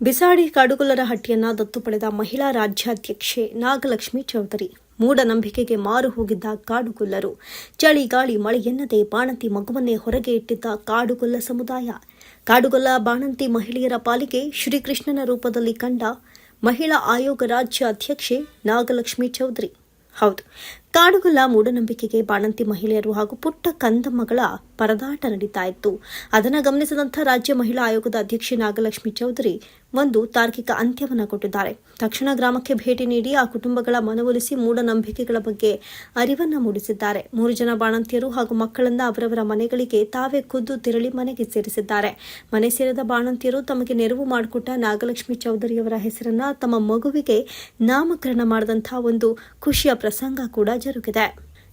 ಬಿಸಾಡಿ ಕಾಡುಗೊಲ್ಲರ ಹಟ್ಟಿಯನ್ನ ದತ್ತು ಪಡೆದ ಮಹಿಳಾ ರಾಜ್ಯಾಧ್ಯಕ್ಷೆ ನಾಗಲಕ್ಷ್ಮಿ ಚೌಧರಿ ಮೂಢನಂಬಿಕೆಗೆ ಮಾರು ಹೋಗಿದ್ದ ಕಾಡುಗೊಲ್ಲರು. ಚಳಿ ಗಾಳಿ ಮಳೆ ಎನ್ನದೆ ಬಾಣಂತಿ ಮಗುವನ್ನೇ ಹೊರಗೆ ಇಟ್ಟಿದ್ದ ಕಾಡುಗೊಲ್ಲ ಸಮುದಾಯ. ಕಾಡುಗೊಲ್ಲ ಬಾಣಂತಿ ಮಹಿಳೆಯರ ಪಾಲಿಗೆ ಶ್ರೀಕೃಷ್ಣನ ರೂಪದಲ್ಲಿ ಕಂಡ ಮಹಿಳಾ ಆಯೋಗ ರಾಜ್ಯ ಅಧ್ಯಕ್ಷೆ ನಾಗಲಕ್ಷ್ಮಿ ಚೌಧರಿ. ಹೌದು ಕಾಡುಗೊಲ್ಲ ಮೂಢನಂಬಿಕೆಗೆ ಬಾಣಂತಿ ಮಹಿಳೆಯರು ಹಾಗೂ ಪುಟ್ಟ ಕಂದಮ್ಮಗಳ ಪರದಾಟ ನಡೀತಾ ಇತ್ತು ಅದನ್ನು ಗಮನಿಸಿದಂಥ ರಾಜ್ಯ ಮಹಿಳಾ ಆಯೋಗದ ಅಧ್ಯಕ್ಷೆ ನಾಗಲಕ್ಷ್ಮಿ ಚೌಧರಿ ಒಂದು ತಾರ್ಕಿಕ ಅಂತ್ಯವನ್ನು ಕೊಟ್ಟಿದ್ದಾರೆ. ತಕ್ಷಣ ಗ್ರಾಮಕ್ಕೆ ಭೇಟಿ ನೀಡಿ ಆ ಕುಟುಂಬಗಳ ಮನವೊಲಿಸಿ ಮೂಢನಂಬಿಕೆಗಳ ಬಗ್ಗೆ ಅರಿವನ್ನು ಮೂಡಿಸಿದ್ದಾರೆ. ಮೂರು ಜನ ಬಾಣಂತಿಯರು ಹಾಗೂ ಮಕ್ಕಳನ್ನ ಅವರವರ ಮನೆಗಳಿಗೆ ತಾವೇ ಖುದ್ದು ತೆರಳಿ ಮನೆಗೆ ಸೇರಿಸಿದ್ದಾರೆ. ಮನೆ ಸೇರಿದ ಬಾಣಂತಿಯರು ತಮಗೆ ನೆರವು ಮಾಡಿಕೊಟ್ಟ ನಾಗಲಕ್ಷ್ಮಿ ಚೌಧರಿಯವರ ಹೆಸರನ್ನ ತಮ್ಮ ಮಗುವಿಗೆ ನಾಮಕರಣ ಮಾಡಿದಂಥ ಒಂದು ಖುಷಿಯ ಪ್ರಸಂಗ ಕೂಡ ಜರುಗಿದೆ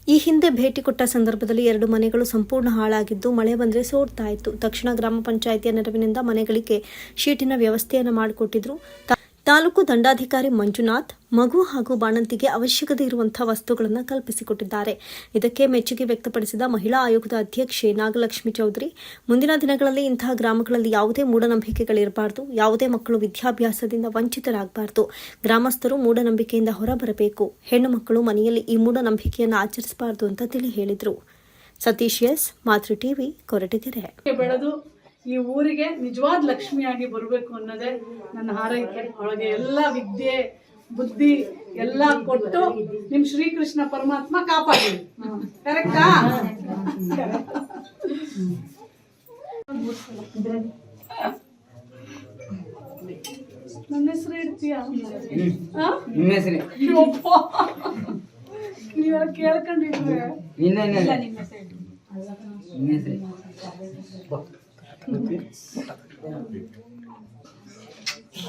ಈ ಹಿಂದೆ ಭೇಟಿ ಕೊಟ್ಟ ಸಂದರ್ಭದಲ್ಲಿ ಎರಡು ಮನೆಗಳು ಸಂಪೂರ್ಣ ಹಾಳಾಗಿದ್ದು, ಮಳೆ ಬಂದರೆ ಸೋರ್ತಾ ಇತ್ತು ತಕ್ಷಣ ಗ್ರಾಮ ಪಂಚಾಯಿತಿಯ ನೆರವಿನಿಂದ ಮನೆಗಳಿಗೆ ಶೀಟಿನ ವ್ಯವಸ್ಥೆಯನ್ನು ಮಾಡಿಕೊಟ್ಟಿದ್ರು. ತಾಲೂಕು ದಂಡಾಧಿಕಾರಿ ಮಂಜುನಾಥ್, ಮಗು ಹಾಗೂ ಬಾಣಂತಿಗೆ ಅವಶ್ಯಕತೆ ಇರುವಂತಹ ವಸ್ತುಗಳನ್ನು ಕಲ್ಪಿಸಿಕೊಟ್ಟಿದ್ದಾರೆ. ಇದಕ್ಕೆ ಮೆಚ್ಚುಗೆ ವ್ಯಕ್ತಪಡಿಸಿದ ಮಹಿಳಾ ಆಯೋಗದ ಅಧ್ಯಕ್ಷೆ ನಾಗಲಕ್ಷ್ಮಿ ಚೌಧರಿ, ಮುಂದಿನ ದಿನಗಳಲ್ಲಿ ಇಂತಹ ಗ್ರಾಮಗಳಲ್ಲಿ ಯಾವುದೇ ಮೂಢನಂಬಿಕೆಗಳಿರಬಾರದು, ಯಾವುದೇ ಮಕ್ಕಳು ವಿದ್ಯಾಭ್ಯಾಸದಿಂದ ವಂಚಿತರಾಗಬಾರದು, ಗ್ರಾಮಸ್ಥರು ಮೂಢನಂಬಿಕೆಯಿಂದ ಹೊರಬರಬೇಕು, ಹೆಣ್ಣು ಮಕ್ಕಳು ಮನೆಯಲ್ಲಿ ಈ ಮೂಢನಂಬಿಕೆಯನ್ನು ಆಚರಿಸಬಾರದು ಅಂತ ತಿಳಿ ಹೇಳಿದರು. Satish S, Matru TV, Koratagere. ಈ ಊರಿಗೆ ನಿಜವಾದ ಲಕ್ಷ್ಮಿಯಾಗಿ ಬರಬೇಕು ಅನ್ನೋದೇ ನನ್ನ ಹಾರೈಕೆ. ಅವಳಿಗೆ ಎಲ್ಲ ವಿದ್ಯೆ ಬುದ್ಧಿ ಎಲ್ಲ ಕೊಟ್ಟು ನಿಮ್ ಶ್ರೀಕೃಷ್ಣ ಪರಮಾತ್ಮ ಕಾಪಾಡಿ ಕರೆಕ್ಟಾ ನನ್ನ ಹೆಸರು ಇಡ್ತೀಯ ನಿಮ್ಮ ಹೆಸರು? ನೀವ ಕೇಳ್ಕೊಂಡಿದ್ರೆ? ಇಲ್ಲ ಇಲ್ಲ ಇಲ್ಲ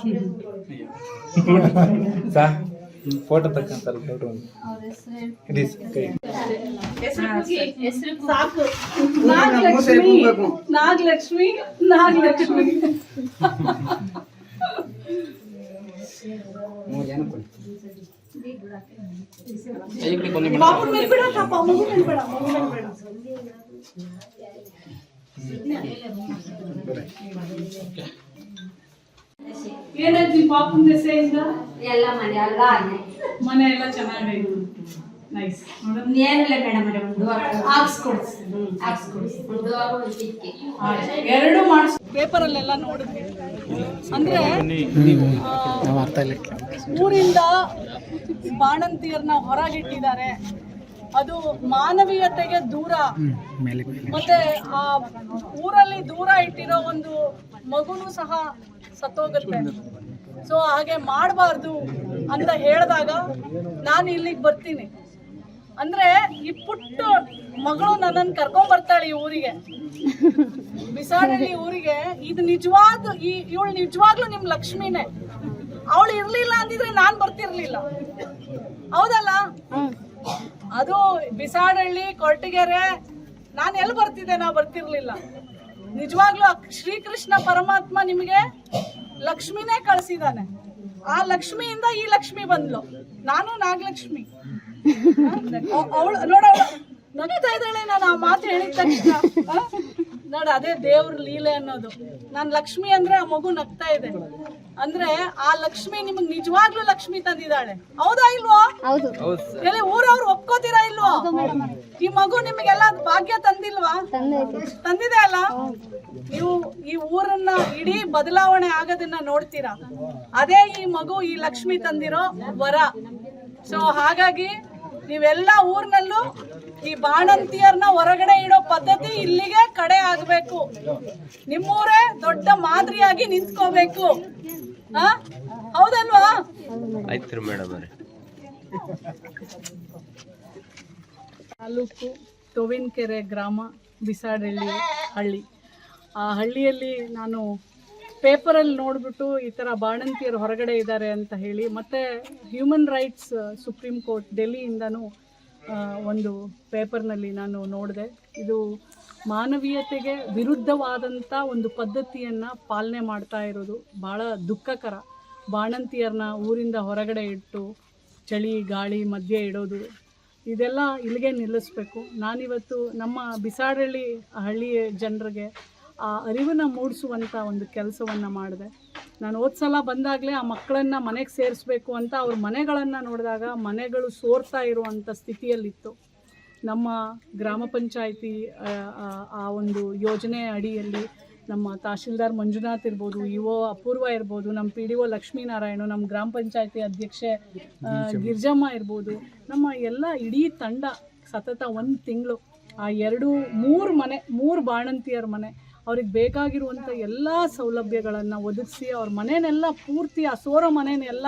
ನಿಮ್ಮ ಹೆಸರು ಸಾ ಫೋಟೋ ತಕ್ಕಂತಲ್ಲ ಫೋಟೋ ಇಡಿ ಕೈ ಸಾಕು ನಾಗಲಕ್ಷ್ಮಿ ನಾಗಲಕ್ಷ್ಮಿ ನಾಗಲಕ್ಷ್ಮಿ ಮೂರು ಜನ ಕೊಡಿ ಪಾಪುನ್ ಮೇಲೆ ಬಿಡ ಪಾಪ ಮಗು ಮೇಲೆ ಬೇಡ ಮಗು ಮೇಲೆ ಬೇಡ ಏನಾಯ್ತು ಈ ಪಾಪುನ್ ದೆಸೆಯಿಂದ? ಎಲ್ಲ ಮನೆ ಎಲ್ಲ ಮನೆ ಎಲ್ಲ ಚೆನ್ನಾಗೈತು ನೈಸ್ ಏನಿಲ್ಲ ಮೇಡಮ್ ಒಂದು ಹಾಕ್ಸ್ಕೊಡ್ಸಿ ಒಂದು ಎರಡು ಮಾಡಿಸ್ ಪೇಪರಲ್ಲೆಲ್ಲ ನೋಡಿದ್ವಿ. ಅಂದ್ರೆ ಊರಿಂದ ಬಾಣಂತಿಯರ್ನ ಹೊರಗಿಟ್ಟಿದ್ದಾರೆ. ಅದು ಮಾನವೀಯತೆಗೆ ದೂರ. ಮತ್ತೆ ಆ ಊರಲ್ಲಿ ದೂರ ಇಟ್ಟಿರೋ ಒಂದು ಮಗುನು ಸಹ ಸತ್ತೋಗುತ್ತೆ. ಸೊ ಹಾಗೆ ಮಾಡಬಾರ್ದು ಅಂತ ಹೇಳಿದಾಗ ನಾನು ಇಲ್ಲಿಗೆ ಬರ್ತೀನಿ. ಅಂದ್ರೆ ಈ ಪುಟ್ಟ ಮಗಳು ನನ್ನನ್ನು ಕರ್ಕೊಂಡ್ ಬರ್ತಾಳೆ ಈ ಊರಿಗೆ. ಬಿಸಾಡಳ್ಳಿ ಊರಿಗೆ. ಇದು ನಿಜವಾದ ಈ ಇವಳು ನಿಜವಾಗ್ಲೂ ನಿಮ್ ಲಕ್ಷ್ಮಿನೇ. ಅವಳು ಇರ್ಲಿಲ್ಲ ಅಂದಿದ್ರೆ ನಾನ್ ಬರ್ತಿರ್ಲಿಲ್ಲ. ಹೌದಲ್ಲ? ಅದು ಬಿಸಾಡಳ್ಳಿ, ಕೊರಟಗೆರೆ, ನಾನು ಎಲ್ಲಿ ಬರ್ತಿದ್ದೆ ನಾ ಬರ್ತಿರ್ಲಿಲ್ಲ. ನಿಜವಾಗ್ಲೂ ಶ್ರೀಕೃಷ್ಣ ಪರಮಾತ್ಮ ನಿಮಗೆ ಲಕ್ಷ್ಮಿನೇ ಕಳಿಸಿದಾನೆ. ಆ ಲಕ್ಷ್ಮಿಯಿಂದ ಈ ಲಕ್ಷ್ಮಿ ಬಂದ್ಲು. ನಾನು ನಾಗಲಕ್ಷ್ಮಿ. ಅವಳು ನೋಡ ನಗ್ತಾ ಇದ್ದಾಳೆ ನಾನು ಆ ಮಾತು ಹೇಳಿದ ತಕ್ಷಣ? ನೋಡ ಅದೇ ದೇವ್ರ ಲೀಲೆ ಅನ್ನೋದು. ನಾನು ಲಕ್ಷ್ಮಿ ಅಂದ್ರೆ ಆ ಮಗು ನಗ್ತಾ ಇದೆ. ಅಂದ್ರೆ ಆ ಲಕ್ಷ್ಮಿ ನಿಮಗ್ ನಿಜವಾಗ್ಲೂ ಲಕ್ಷ್ಮಿ ತಂದಿದ್ದಾಳೆ. ಹೌದಾ ಇಲ್ವೋ? ಎಲ್ಲಿ ಊರವ್ರು ಒಪ್ಕೋತೀರಾ ಇಲ್ವೋ? ಈ ಮಗು ನಿಮಗೆಲ್ಲ ಭಾಗ್ಯ ತಂದಿಲ್ವಾ? ತಂದಿದೆ ಅಲ್ಲ? ನೀವು ಈ ಊರನ್ನ ಇಡೀ ಬದಲಾವಣೆ ಆಗೋದನ್ನ ನೋಡ್ತೀರಾ? ಅದೇ ಈ ಮಗು ಈ ಲಕ್ಷ್ಮಿ ತಂದಿರೋ ವರ. ಸೊ ಹಾಗಾಗಿ ನೀವೆಲ್ಲ ಊರ್ನಲ್ಲೂ ಈ ಬಾಣಂತಿಯರ್ನ ಹೊರಗಡೆ ಇಡೋ ಪದ್ಧತಿ ಇಲ್ಲಿಗೆ ಕಡೆ ಆಗ್ಬೇಕು. ನಿಮ್ಮೂರೇ ದೊಡ್ಡ ಮಾದರಿಯಾಗಿ ನಿಂತ್ಕೋಬೇಕು. ಹೌದಲ್ವಾ? ಆಯ್ತು ಮೇಡಮ್ ತಾಲೂಕು ತೊವಿನಕೆರೆ ಗ್ರಾಮ ಬಿಸಾಡಳ್ಳಿ ಹಳ್ಳಿ. ಆ ಹಳ್ಳಿಯಲ್ಲಿ ನಾನು ಪೇಪರಲ್ಲಿ ನೋಡಿಬಿಟ್ಟು ಈ ಥರ ಬಾಣಂತಿಯರು ಹೊರಗಡೆ ಇದ್ದಾರೆ ಅಂತ ಹೇಳಿ, ಮತ್ತು ಹ್ಯೂಮನ್ ರೈಟ್ಸ್ ಸುಪ್ರೀಂ ಕೋರ್ಟ್ ಡೆಲ್ಲಿಯಿಂದನೂ ಒಂದು ಪೇಪರ್ನಲ್ಲಿ ನಾನು ನೋಡಿದೆ. ಇದು ಮಾನವೀಯತೆಗೆ ವಿರುದ್ಧವಾದಂಥ ಒಂದು ಪದ್ಧತಿಯನ್ನು ಪಾಲನೆ ಮಾಡ್ತಾ ಇರೋದು ಭಾಳ ದುಃಖಕರ. ಬಾಣಂತಿಯರನ್ನ ಊರಿಂದ ಹೊರಗಡೆ ಇಟ್ಟು ಚಳಿ, ಗಾಳಿ ಮಧ್ಯೆ ಇಡೋದು, ಇದೆಲ್ಲ ಇಲ್ಲಿಗೆ ನಿಲ್ಲಿಸ್ಬೇಕು. ನಾನಿವತ್ತು ನಮ್ಮ ಬಿಸಾಡಳ್ಳಿ ಹಳ್ಳಿಯ ಜನರಿಗೆ ಆ ಅರಿವನ್ನು ಮೂಡಿಸುವಂಥ ಒಂದು ಕೆಲಸವನ್ನು ಮಾಡಿದೆ. ನಾನು ಹೋದ ಸಲ ಬಂದಾಗಲೇ ಆ ಮಕ್ಕಳನ್ನ ಮನೆಗೆ ಸೇರಿಸ್ಬೇಕು ಅಂತ ಅವ್ರ ಮನೆಗಳನ್ನು ನೋಡಿದಾಗ ಮನೆಗಳು ಸೋರ್ತಾ ಇರುವಂಥ ಸ್ಥಿತಿಯಲ್ಲಿತ್ತು. ನಮ್ಮ ಗ್ರಾಮ ಪಂಚಾಯಿತಿ ಆ ಒಂದು ಯೋಜನೆ ಅಡಿಯಲ್ಲಿ ನಮ್ಮ ತಹಶೀಲ್ದಾರ್ ಮಂಜುನಾಥ್ ಇರ್ಬೋದು ಇ ಒ ಅಪೂರ್ವ ಇರ್ಬೋದು ನಮ್ಮ ಪಿ ಡಿ ಒ ಲಕ್ಷ್ಮೀನಾರಾಯಣ ನಮ್ಮ ಗ್ರಾಮ ಪಂಚಾಯತಿ ಅಧ್ಯಕ್ಷೆ ಗಿರಿಜಮ್ಮ. ಗಿರ್ಜಮ್ಮ ಇರ್ಬೋದು ನಮ್ಮ ಎಲ್ಲ ಇಡೀ ತಂಡ ಸತತ ಒಂದು ತಿಂಗಳು ಆ ಎರಡು ಮೂರು ಮನೆ ಮೂರು ಬಾಣಂತಿಯರ ಮನೆ ಅವ್ರಿಗೆ ಬೇಕಾಗಿರುವಂಥ ಎಲ್ಲ ಸೌಲಭ್ಯಗಳನ್ನು ಒದಗಿಸಿ ಅವ್ರ ಮನೆನೆಲ್ಲ ಪೂರ್ತಿ, ಆ ಸೋರ ಮನೆನೆಲ್ಲ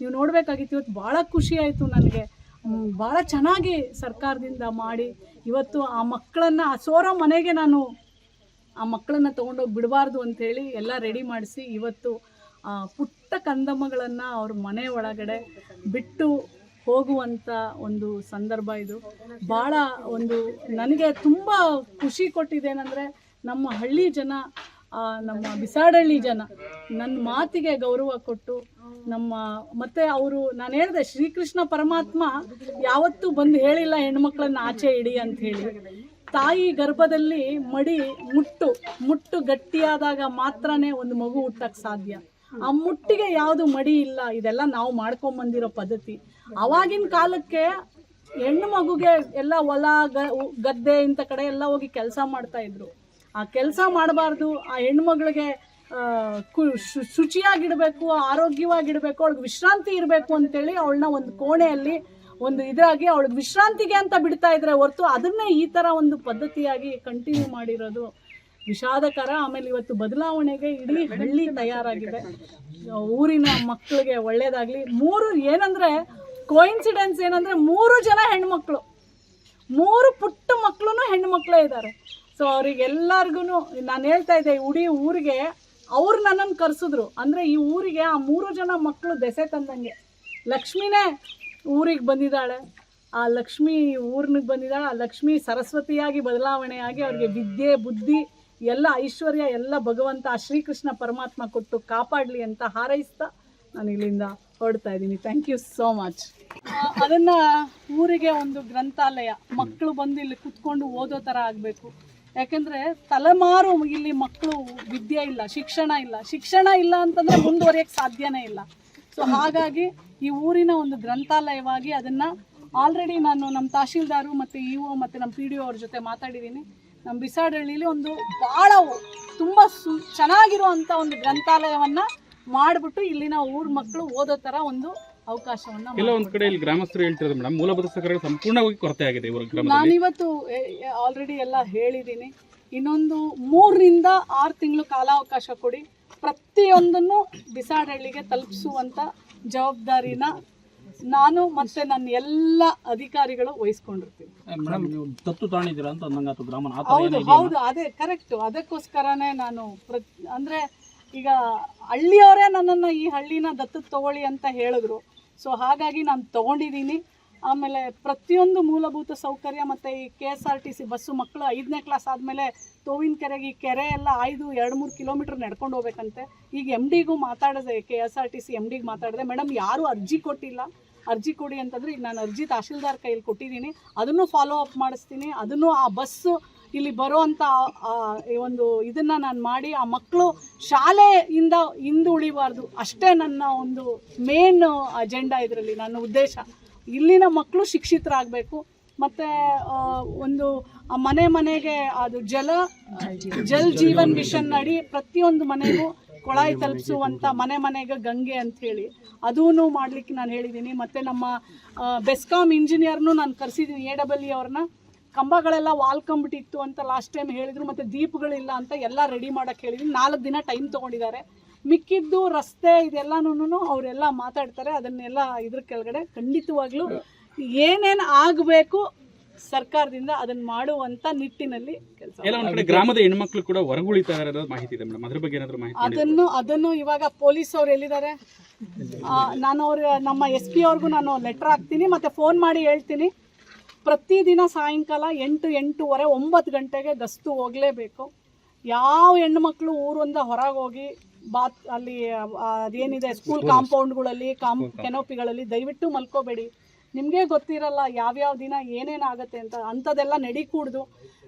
ನೀವು ನೋಡಬೇಕಾಗಿತ್ತು, ಇವತ್ತು ಭಾಳ ಖುಷಿ ಆಯಿತು ನನಗೆ. ಭಾಳ ಚೆನ್ನಾಗಿ ಸರ್ಕಾರದಿಂದ ಮಾಡಿ ಇವತ್ತು ಆ ಮಕ್ಕಳನ್ನು, ಆ ಸೋರ ಮನೆಗೆ ನಾನು ಆ ಮಕ್ಕಳನ್ನು ತೊಗೊಂಡೋಗಿ ಬಿಡಬಾರ್ದು ಅಂಥೇಳಿ ಎಲ್ಲ ರೆಡಿ ಮಾಡಿಸಿ ಇವತ್ತು ಪುಟ್ಟ ಕಂದಮ್ಮಗಳನ್ನು ಅವ್ರ ಮನೆ ಒಳಗಡೆ ಬಿಟ್ಟು ಹೋಗುವಂಥ ಒಂದು ಸಂದರ್ಭ ಇದು. ಭಾಳ ಒಂದು, ನನಗೆ ತುಂಬ ಖುಷಿ ಕೊಟ್ಟಿದ್ದೇನೆಂದರೆ ನಮ್ಮ ಹಳ್ಳಿ ಜನ ನಮ್ಮ ಬಿಸಾಡಳ್ಳಿ ಜನ ನನ್ನ ಮಾತಿಗೆ ಗೌರವ ಕೊಟ್ಟು ನಮ್ಮ, ಮತ್ತೆ ಅವರು ನಾನು ಹೇಳಿದೆ ಶ್ರೀಕೃಷ್ಣ ಪರಮಾತ್ಮ ಯಾವತ್ತೂ ಬಂದು ಹೇಳಿಲ್ಲ ಹೆಣ್ಮಕ್ಳನ್ನ ಆಚೆ ಇಡಿ ಅಂತ ಹೇಳಿ. ತಾಯಿ ಗರ್ಭದಲ್ಲಿ ಮಡಿ ಮುಟ್ಟು ಮುಟ್ಟು ಗಟ್ಟಿಯಾದಾಗ ಮಾತ್ರನೇ ಒಂದು ಮಗು ಹುಟ್ಟಕ್ಕೆ ಸಾಧ್ಯ. ಆ ಮುಟ್ಟಿಗೆ ಯಾವುದು ಮಡಿ ಇಲ್ಲ, ಇದೆಲ್ಲ ನಾವು ಮಾಡ್ಕೊಂಬಂದಿರೋ ಪದ್ಧತಿ. ಅವಾಗಿನ ಕಾಲಕ್ಕೆ ಹೆಣ್ಣು ಮಗುಗೆ ಎಲ್ಲ ಹೊಲ ಗದ್ದೆ ಇಂಥ ಕಡೆ ಎಲ್ಲ ಹೋಗಿ ಕೆಲಸ ಮಾಡ್ತಾ ಇದ್ರು. ಆ ಕೆಲಸ ಮಾಡಬಾರ್ದು, ಆ ಹೆಣ್ಮಗಳಿಗೆ ಶುಚಿಯಾಗಿಡಬೇಕು, ಆರೋಗ್ಯವಾಗಿಡಬೇಕು, ಅವಳಿಗೆ ವಿಶ್ರಾಂತಿ ಇರಬೇಕು ಅಂತೇಳಿ ಅವಳನ್ನ ಒಂದು ಕೋಣೆಯಲ್ಲಿ, ಒಂದು ಇದಾಗಿ ಅವಳಿಗೆ ವಿಶ್ರಾಂತಿಗೆ ಅಂತ ಬಿಡ್ತಾ ಇದ್ರೆ ಹೊರತು ಅದನ್ನೇ ಈ ಥರ ಒಂದು ಪದ್ಧತಿಯಾಗಿ ಕಂಟಿನ್ಯೂ ಮಾಡಿರೋದು ವಿಷಾದಕರ. ಆಮೇಲೆ ಇವತ್ತು ಬದಲಾವಣೆಗೆ ಇಡೀ ಹಳ್ಳಿ ತಯಾರಾಗಿದೆ. ಊರಿನ ಮಕ್ಕಳಿಗೆ ಒಳ್ಳೇದಾಗಲಿ. ಮೂರು ಏನಂದರೆ ಕೋಇನ್ಸಿಡೆನ್ಸ್ ಏನಂದರೆ ಮೂರು ಜನ ಹೆಣ್ಮಕ್ಳು. ಮೂರು ಪುಟ್ಟ ಮಕ್ಕಳು ಹೆಣ್ಮಕ್ಳೇ ಇದ್ದಾರೆ ಸೊ ಅವರಿಗೆಲ್ಲರಿಗೂ ನಾನು ಹೇಳ್ತಾ ಇದ್ದೆ ಇಡೀ ಊರಿಗೆ ಅವ್ರು ನನ್ನನ್ನು ಕರೆಸಿದ್ರು. ಅಂದರೆ ಈ ಊರಿಗೆ ಆ ಮೂರು ಜನ ಮಕ್ಕಳು ದೆಸೆ ತಂದಂಗೆ. ಲಕ್ಷ್ಮಿನೇ ಊರಿಗೆ ಬಂದಿದ್ದಾಳೆ. ಆ ಲಕ್ಷ್ಮಿ ಊರ್ನಿಗೆ ಬಂದಿದ್ದಾಳೆ. ಆ ಲಕ್ಷ್ಮಿ ಸರಸ್ವತಿಯಾಗಿ ಬದಲಾವಣೆಯಾಗಿ ಅವ್ರಿಗೆ ವಿದ್ಯೆ, ಬುದ್ಧಿ, ಎಲ್ಲ ಐಶ್ವರ್ಯ, ಎಲ್ಲ ಭಗವಂತ ಶ್ರೀಕೃಷ್ಣ ಪರಮಾತ್ಮ ಕೊಟ್ಟು ಕಾಪಾಡಲಿ ಅಂತ ಹಾರೈಸ್ತಾ ನಾನು ಇಲ್ಲಿಂದ ಹೊಡ್ತಾ ಇದ್ದೀನಿ. ಥ್ಯಾಂಕ್ ಯು ಸೋ ಮಚ್ ಅದನ್ನು ಊರಿಗೆ ಒಂದು ಗ್ರಂಥಾಲಯ. ಮಕ್ಕಳು ಬಂದು ಇಲ್ಲಿ ಕುತ್ಕೊಂಡು ಓದೋ ಥರ ಆಗಬೇಕು. ಯಾಕೆಂದರೆ ತಲೆಮಾರು ಇಲ್ಲಿ ಮಕ್ಕಳು ವಿದ್ಯೆ ಇಲ್ಲ, ಶಿಕ್ಷಣ ಇಲ್ಲ. ಶಿಕ್ಷಣ ಇಲ್ಲ ಅಂತಂದರೆ ಮುಂದುವರಿಯೋಕ್ಕೆ ಸಾಧ್ಯನೇ ಇಲ್ಲ. ಸೊ ಹಾಗಾಗಿ ಈ ಊರಿನ ಒಂದು ಗ್ರಂಥಾಲಯವಾಗಿ ಅದನ್ನು ಆಲ್ರೆಡಿ ನಾನು ನಮ್ಮ ತಹಶೀಲ್ದಾರು ಮತ್ತು ಇ ಒ ಮತ್ತು ನಮ್ಮ ಪಿ ಡಿ ಒ ಅವ್ರ ಜೊತೆ ಮಾತಾಡಿದ್ದೀನಿ ನಮ್ಮ ಬಿಸಾಡಹಳ್ಳಿಲಿ ಒಂದು ಭಾಳ ತುಂಬ ಸು ಚೆನ್ನಾಗಿರುವಂಥ ಒಂದು ಗ್ರಂಥಾಲಯವನ್ನು ಮಾಡಿಬಿಟ್ಟು ಇಲ್ಲಿನ ಊರ ಮಕ್ಕಳು ಓದೋ ಥರ ಒಂದು ಅವಕಾಶವನ್ನು ಎಲ್ಲ ಒಂದ್ ಕಡೆ ಇಲ್ಲಿ ಗ್ರಾಮಸ್ಥರು ಹೇಳ್ತಿರೋದು ಮೇಡಮ್ ಮೂಲಭೂತ ಸೌಕರ್ಯಗಳು ಸಂಪೂರ್ಣವಾಗಿ ಕೊರತೆ ಆಗಿದೆ ಇವರು ಗ್ರಾಮದಲ್ಲಿ. ನಾನಿವತ್ತು ಆಲ್ರೆಡಿ ಎಲ್ಲ ಹೇಳಿದ್ದೀನಿ ಇನ್ನೊಂದು ಮೂರರಿಂದ ಆರು ತಿಂಗಳು ಕಾಲಾವಕಾಶ ಕೊಡಿ. ಪ್ರತಿಯೊಂದನ್ನು ಬಿಸಾಡಹಳ್ಳಿಗೆ ತಲುಪಿಸುವಂತ ಜವಾಬ್ದಾರಿನ ನಾನು ಮತ್ತೆ ನನ್ನ ಎಲ್ಲ ಅಧಿಕಾರಿಗಳು ವಹಿಸ್ಕೊಂಡಿರ್ತೀನಿ ಮೇಡಮ್ ನೀವು ದತ್ತು ಅಂತ ಆ ಹೌದು ಹೌದು ಅದೇ ಕರೆಕ್ಟ್ ಅದಕ್ಕೋಸ್ಕರನೇ ನಾನು ಅಂದ್ರೆ ಅಂದರೆ ಈಗ ಹಳ್ಳಿಯವರೇ ನನ್ನನ್ನು ಈ ಹಳ್ಳಿನ ದತ್ತು ತಗೊಳ್ಳಿ ಅಂತ ಹೇಳಿದ್ರು. ಸೊ ಹಾಗಾಗಿ ನಾನು ತೊಗೊಂಡಿದ್ದೀನಿ ಆಮೇಲೆ ಪ್ರತಿಯೊಂದು ಮೂಲಭೂತ ಸೌಕರ್ಯ ಮತ್ತು ಈ K S R T C bus ಮಕ್ಕಳು ಐದನೇ ಕ್ಲಾಸ್ ಆದಮೇಲೆ ತೋವಿನ ಕೆರೆಗೆ ಈ ಕೆರೆ ಎಲ್ಲ ಆಯ್ದು ಎರಡು, ಮೂರು ಕಿಲೋಮೀಟ್ರ್ ನಡ್ಕೊಂಡು ಹೋಗ್ಬೇಕಂತೆ. ಈಗ ಎಂ ಡಿಗೂ ಮಾತಾಡಿದೆ K S R T C M ಡಿಗೆ ಮಾತಾಡಿದೆ, ಮೇಡಮ್ ಯಾರೂ ಅರ್ಜಿ ಕೊಟ್ಟಿಲ್ಲ. ಅರ್ಜಿ ಕೊಡಿ ಅಂತಂದರೆ ಈಗ ನಾನು ಅರ್ಜಿ ತಹಶೀಲ್ದಾರ್ ಕೈಯಲ್ಲಿ ಕೊಟ್ಟಿದ್ದೀನಿ ಅದನ್ನು ಫಾಲೋ ಅಪ್ ಮಾಡಿಸ್ತೀನಿ. ಅದನ್ನು ಆ ಬಸ್ಸು ಇಲ್ಲಿ ಬರುವಂಥ ಒಂದು ಇದನ್ನು ನಾನು ಮಾಡಿ ಆ ಮಕ್ಕಳು ಶಾಲೆಯಿಂದ ಹಿಂದೆ ಉಳಿಬಾರ್ದು. ಅಷ್ಟೇ ನನ್ನ ಒಂದು ಮೇನ್ ಅಜೆಂಡಾ ಇದರಲ್ಲಿ, ನನ್ನ ಉದ್ದೇಶ. ಇಲ್ಲಿನ ಮಕ್ಕಳು ಶಿಕ್ಷಿತರಾಗಬೇಕು. ಮತ್ತು ಒಂದು ಮನೆ ಮನೆಗೆ ಅದು ಜಲ, ಜಲ್ ಜೀವನ್ ಮಿಷನ್ ಅಡಿ ಪ್ರತಿಯೊಂದು ಮನೆಗೂ ಕೊಳಾಯಿ ತಲುಪಿಸುವಂಥ ಮನೆ ಮನೆಗೆ ಗಂಗೆ ಅಂಥೇಳಿ. ಅದೂ ಮಾಡಲಿಕ್ಕೆ ನಾನು ಹೇಳಿದ್ದೀನಿ ಮತ್ತು ನಮ್ಮ ಬೆಸ್ಕಾಮ್ ಇಂಜಿನಿಯರ್ನು ನಾನು ಕರೆಸಿದ್ದೀನಿ ಎ ಡಬಲ್ ಇ ಅವ್ರನ್ನ. ಕಂಬಗಳೆಲ್ಲ ವಾಲ್ ಕಂಬಿಟ್ಟಿತ್ತು ಅಂತ ಲಾಸ್ಟ್ ಟೈಮ್ ಹೇಳಿದ್ರು ಮತ್ತು ದೀಪಗಳಿಲ್ಲ ಅಂತ ಎಲ್ಲ ರೆಡಿ ಮಾಡೋಕ್ಕೆ ಹೇಳಿದ್ವಿ ನಾಲ್ಕು ದಿನ ಟೈಮ್ ತೊಗೊಂಡಿದ್ದಾರೆ. ಮಿಕ್ಕಿದ್ದು ರಸ್ತೆ ಇದೆಲ್ಲನೂ ಅವರೆಲ್ಲ ಮಾತಾಡ್ತಾರೆ. ಅದನ್ನೆಲ್ಲ ಇದ್ರ ಕೆಳಗಡೆ ಖಂಡಿತವಾಗ್ಲೂ ಏನೇನು ಆಗಬೇಕು ಸರ್ಕಾರದಿಂದ ಅದನ್ನ ಮಾಡುವಂತ ನಿಟ್ಟಿನಲ್ಲಿ ಕೆಲಸ ಎಲ್ಲ ಒಂದ್ ಕಡೆ ಗ್ರಾಮದ ಹೆಣ್ಮಕ್ಳು ಕೂಡ ಹೊರಗುಳಿತಾ ಮಾಹಿತಿ ಇದೆ ಮೇಡಮ್. ಅದ್ರ ಬಗ್ಗೆ ಏನಾದ್ರು ಮಾಹಿತಿ. ಅದನ್ನು ಅದನ್ನು ಇವಾಗ ಪೊಲೀಸ್ ಅವ್ರು ಎಲ್ಲಿದ್ದಾರೆ? ನಾನು ಅವ್ರ ನಮ್ಮ ಎಸ್ ಪಿ ಅವ್ರಿಗೂ ನಾನು ಲೆಟ್ರ್ ಹಾಕ್ತೀನಿ ಮತ್ತು ಫೋನ್ ಮಾಡಿ ಹೇಳ್ತೀನಿ. ಪ್ರತಿದಿನ ಸಾಯಂಕಾಲ ಎಂಟು ಎಂಟೂವರೆ ಒಂಬತ್ತು ಗಂಟೆಗೆ ದಸ್ತು ಹೋಗಲೇಬೇಕು. ಯಾವ ಹೆಣ್ಮಕ್ಳು ಊರಿಂದ ಹೊರಗೆ ಹೋಗಿ ಬಾತ್ ಅಲ್ಲಿ ಅದೇನಿದೆ ಸ್ಕೂಲ್ ಕಾಂಪೌಂಡ್ಗಳಲ್ಲಿ ಕಾಂ ಕೆನೋಪಿಗಳಲ್ಲಿ ದಯವಿಟ್ಟು ಮಲ್ಕೋಬೇಡಿ. ನಿಮಗೆ ಗೊತ್ತಿರಲ್ಲ ಯಾವ್ಯಾವ ದಿನ ಏನೇನಾಗುತ್ತೆ ಅಂತ. ಅಂಥದ್ದೆಲ್ಲ ನಡಿಕೂಡ್ದು.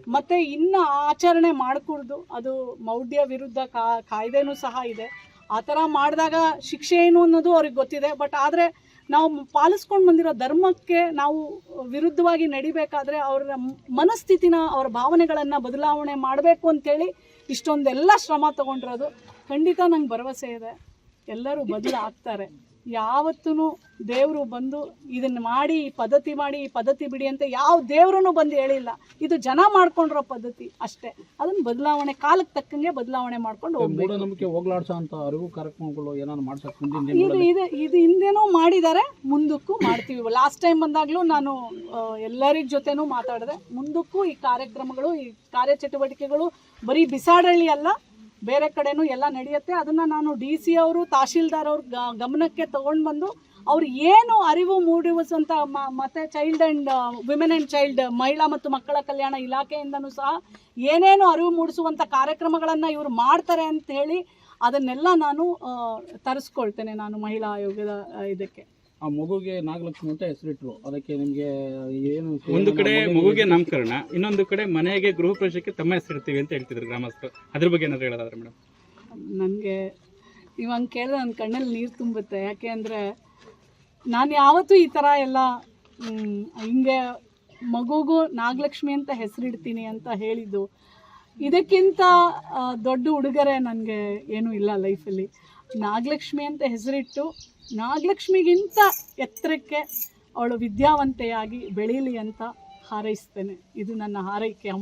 ಮತ್ತು ಇನ್ನು ಆಚರಣೆ ಮಾಡಿಕೂಡ್ದು. ಅದು ಮೌಢ್ಯ ವಿರುದ್ಧ ಕಾ ಕಾಯ್ದೆನೂ ಸಹ ಇದೆ. ಆ ಥರ ಮಾಡಿದಾಗ ಶಿಕ್ಷೆ ಏನು ಅನ್ನೋದು ಅವ್ರಿಗೆ ಗೊತ್ತಿದೆ. ಬಟ್ ಆದರೆ ನಾವು ಪಾಲಿಸ್ಕೊಂಡು ಬಂದಿರೋ ಧರ್ಮಕ್ಕೆ ನಾವು ವಿರುದ್ಧವಾಗಿ ನಡಿಬೇಕಾದ್ರೆ ಅವರ ಮನಸ್ಥಿತಿನ, ಅವರ ಭಾವನೆಗಳನ್ನು ಬದಲಾವಣೆ ಮಾಡಬೇಕು ಅಂತೇಳಿ ಇಷ್ಟೊಂದೆಲ್ಲ ಶ್ರಮ ತಗೊಂಡಿರೋದು. ಖಂಡಿತ ನಂಗೆ ಭರವಸೆ ಇದೆ. ಎಲ್ಲರೂ ಬದಲಾಗ್ತಾರೆ ಯಾವತ್ತೂ ದೇವರು ಬಂದು ಇದನ್ನು ಮಾಡಿ ಈ ಪದ್ಧತಿ ಮಾಡಿ ಈ ಪದ್ಧತಿ ಬಿಡಿ ಅಂತ ಯಾವ ದೇವ್ರೂ ಬಂದು ಹೇಳಿಲ್ಲ. ಇದು ಜನ ಮಾಡ್ಕೊಂಡಿರೋ ಪದ್ಧತಿ ಅಷ್ಟೇ. ಅದನ್ನು ಬದಲಾವಣೆ ಕಾಲಕ್ಕೆ ತಕ್ಕಂಗೆ ಬದಲಾವಣೆ ಮಾಡ್ಕೊಂಡು ಹೋಗ್ಬೇಕು. ಇದು ಇದು ಇದು ಹಿಂದೆನೂ ಮಾಡಿದ್ದಾರೆ ಮುಂದಕ್ಕೂ ಮಾಡ್ತೀವಿ. ಲಾಸ್ಟ್ ಟೈಮ್ ಬಂದಾಗಲೂ ನಾನು ಎಲ್ಲರಿಗ ಜೊತೆನೂ ಮಾತಾಡಿದೆ. ಮುಂದಕ್ಕೂ ಈ ಕಾರ್ಯಕ್ರಮಗಳು ಈ ಕಾರ್ಯಚಟುವಟಿಕೆಗಳು ಬರೀ ಬಿಸಾಡಳ್ಳಿ ಅಲ್ಲ ಬೇರೆ ಕಡೆನೂ ಎಲ್ಲ ನಡೆಯುತ್ತೆ. ಅದನ್ನು ನಾನು ಡಿ ಸಿ ಅವರು, ತಹಶೀಲ್ದಾರ್ ಅವ್ರ ಗಮನಕ್ಕೆ ತೊಗೊಂಡು ಬಂದು ಅವ್ರು ಏನು ಅರಿವು ಮೂಡಿಸುವಂಥ ಮ- ಮತ್ತೆ child and women and child ಮಹಿಳಾ ಮತ್ತು ಮಕ್ಕಳ ಕಲ್ಯಾಣ ಇಲಾಖೆಯಿಂದನೂ ಸಹ ಏನೇನು ಅರಿವು ಮೂಡಿಸುವಂಥ ಕಾರ್ಯಕ್ರಮಗಳನ್ನು ಇವರು ಮಾಡ್ತಾರೆ ಅಂತ ಹೇಳಿ ಅದನ್ನೆಲ್ಲ ನಾನು ತರಿಸ್ಕೊಳ್ತೇನೆ ನಾನು ಮಹಿಳಾ ಆಯೋಗದ ಇದಕ್ಕೆ. ಆ ಮಗುಗೆ ನಾಗಲಕ್ಷ್ಮಿ ಅಂತ ಹೆಸರಿಟ್ರು. ಅದಕ್ಕೆ ನಿಮ್ಗೆ ಏನು ಒಂದು ಕಡೆ ಮಗುಗೆ ನಾಮಕರಣ ಇನ್ನೊಂದು ಕಡೆ ಮನೆಗೆ ಗೃಹ ಪ್ರವೇಶಕ್ಕೆ ತಮ್ಮ ಹೆಸರಿಡ್ತೀವಿ ಅಂತ ಹೇಳ್ತಿದ್ರು ಗ್ರಾಮಸ್ಥರು ಅದ್ರ ಬಗ್ಗೆ ಏನಾದ್ರು ಹೇಳೋದಾದ್ರೆ ಮೇಡಮ್. ನನಗೆ ಇವಾಗ ಕೇಳಿದ್ರೆ ನನ್ನ ಕಣ್ಣಲ್ಲಿ ನೀರು ತುಂಬುತ್ತೆ ಯಾಕೆ ಅಂದರೆ ನಾನು ಯಾವತ್ತೂ ಈ ಥರ ಎಲ್ಲ ಹಿಂಗೆ ಮಗುಗೂ ನಾಗಲಕ್ಷ್ಮಿ ಅಂತ ಹೆಸರಿಡ್ತೀನಿ ಅಂತ ಹೇಳಿದ್ದು. ಇದಕ್ಕಿಂತ ದೊಡ್ಡ ಉಡುಗೊರೆ ನನಗೆ ಏನೂ ಇಲ್ಲ ಲೈಫಲ್ಲಿ. ನಾಗಲಕ್ಷ್ಮಿ ಅಂತ ಹೆಸರಿಟ್ಟು ನಾಗಲಕ್ಷ್ಮಿಗಿಂತ ಎತ್ತರಕ್ಕೆ ಅವಳು ವಿದ್ಯಾವಂತೆಯಾಗಿ ಬೆಳೀಲಿ ಅಂತ ಹಾರೈಸ್ತೇನೆ. ಇದು ನನ್ನ ಹಾರೈಕೆ.